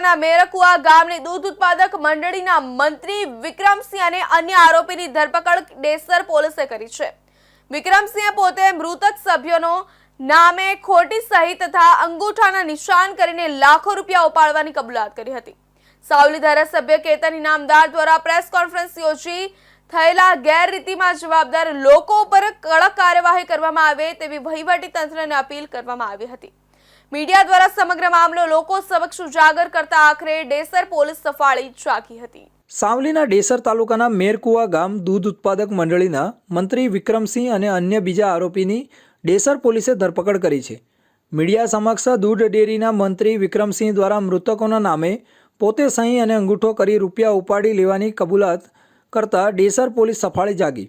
ના મેરકુવા ગામની દૂધ ઉત્પાદક મંડળીના મંત્રી વિક્રમસિંહ અને અન્ય આરોપીની ધરપકડ ડેસર પોલીસે કરી છે. વિક્રમસિંહે પોતે મૃતક સભ્યોનો નામે ખોટી સહી તથા અંગૂઠાના નિશાન કરીને લાખો રૂપિયા ઉપાડવાની કબૂલાત કરી હતી. સાવલી ધારાસભ્ય કેતન ઇનામદાર દ્વારા પ્રેસ કોન્ફરન્સ યોજી થયેલા ગેરરીતિમાં જવાબદાર લોકો ઉપર કડક કાર્યવાહી કરવામાં આવે તેવી વહીવટી તંત્રને અપીલ કરવામાં આવી હતી. મીડિયા દ્વારા સમગ્ર મામલો લોકો સમક્ષ ઉજાગર કરતા આખરે ડેસર પોલીસ સફાળી જાગી હતી. સાવલીના ડેસર તાલુકાના મેરકુવા ગામ દૂધ ઉત્પાદક મંડળીના મંત્રી વિક્રમસિંહ અને અન્ય બીજા આરોપીની ડેસર પોલીસે ધરપકડ કરી છે. મીડિયા સમક્ષ દૂધ ડેરીના મંત્રી વિક્રમસિંહ દ્વારા મૃતકોના નામે પોતે સહી અને અંગૂઠો કરી રૂપિયા ઉપાડી લેવાની કબૂલાત કરતા ડેસર પોલીસ સફાળી જાગી.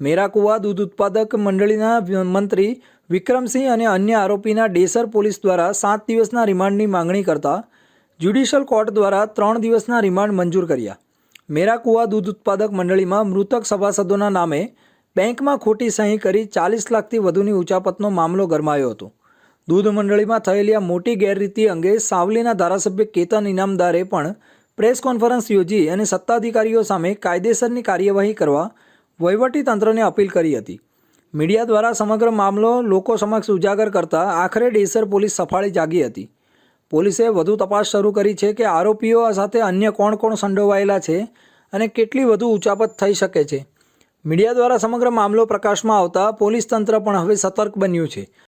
મેરાકુવા દૂધ ઉત્પાદક મંડળીના મંત્રી વિક્રમસિંહ અને અન્ય આરોપીના ડેસર પોલીસ દ્વારા સાત દિવસના રિમાન્ડની માંગણી કરતા જ્યુડિશિયલ કોર્ટ દ્વારા ત્રણ દિવસના રિમાન્ડ મંજૂર કર્યા. મેરાકુવા દૂધ ઉત્પાદક મંડળીમાં મૃતક સભાસદોના નામે બેંકમાં ખોટી સહી કરી ચાલીસ લાખથી વધુની ઉચાપતનો મામલો ગરમાયો હતો. દૂધ મંડળીમાં થયેલી આ મોટી ગેરરીતિ અંગે સાવલીના ધારાસભ્ય કેતન ઇનામદારે પણ પ્રેસ કોન્ફરન્સ યોજી અને સત્તાધિકારીઓ સામે કાયદેસરની કાર્યવાહી કરવા વહીવટી તંત્રને અપીલ કરી હતી. મીડિયા દ્વારા સમગ્ર મામલો લોકો સમક્ષ ઉજાગર કરતા આખરે ડેસર પોલીસ સફાળી જાગી હતી. પોલીસે વધુ તપાસ શરૂ કરી છે કે આરોપીઓ સાથે અન્ય કોણ કોણ સંડોવાયેલા છે અને કેટલી વધુ ઉચાપત થઈ શકે છે. મીડિયા દ્વારા સમગ્ર મામલો પ્રકાશમાં આવતા પોલીસ તંત્ર પણ હવે સતર્ક બન્યું છે.